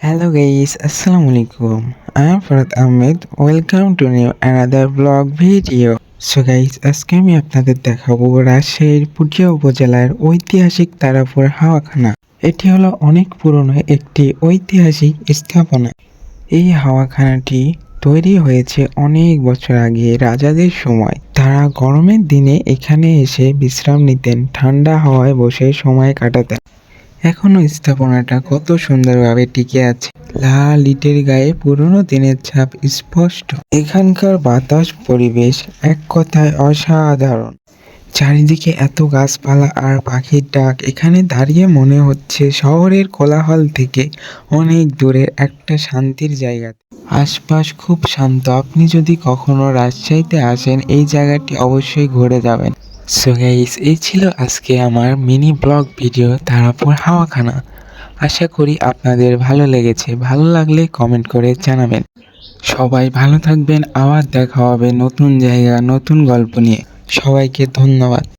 Hello guys, Assalamu alaikum. I am Farad Ahmed. Welcome to new another vlog video. So guys, আজকে আমি আপনাদের দেখাবো রাজশাহীর পুঠিয়া উপজেলার ঐতিহাসিক তারাপুর হাওয়াখানা এটি হলো অনেক পুরনো একটি ঐতিহাসিক স্থাপনা এই হাওয়াখানাটি তৈরি হয়েছে অনেক বছর আগে রাজাদের সময় তারা গরমের দিনে এখানে এসে বিশ্রাম নিতেন ঠান্ডা হাওয়ায় বসে সময় কাটাতেন এখনও স্থাপনাটা কত সুন্দরভাবে টিকে আছে। লাল ইটের গায়ে পুরনো দিনের ছাপ স্পষ্ট। এখানকার বাতাস পরিবেশ এক কথায় অসাধারণ। চারিদিকে এত গাছপালা আর পাখির ডাক এখানে দাঁড়িয়ে মনে হচ্ছে শহরের কোলাহল থেকে অনেক দূরে একটা শান্তির জায়গা। আশপাশ খুব শান্ত। আপনি যদি কখনো রাজশাহীতে আসেন, এই জায়গাটি অবশ্যই ঘুরে যাবেন। সো গাইস এই ছিল আজকে আমার mini blog video Tarapur Hawakhana. আশা করি আপনাদের ভালো লেগেছে। ভালো লাগলে কমেন্ট করে জানাবেন। সবাই ভালো থাকবেন। আবার দেখা হবে নতুন জায়গা, নতুন গল্প নিয়ে। সবাইকে ধন্যবাদ।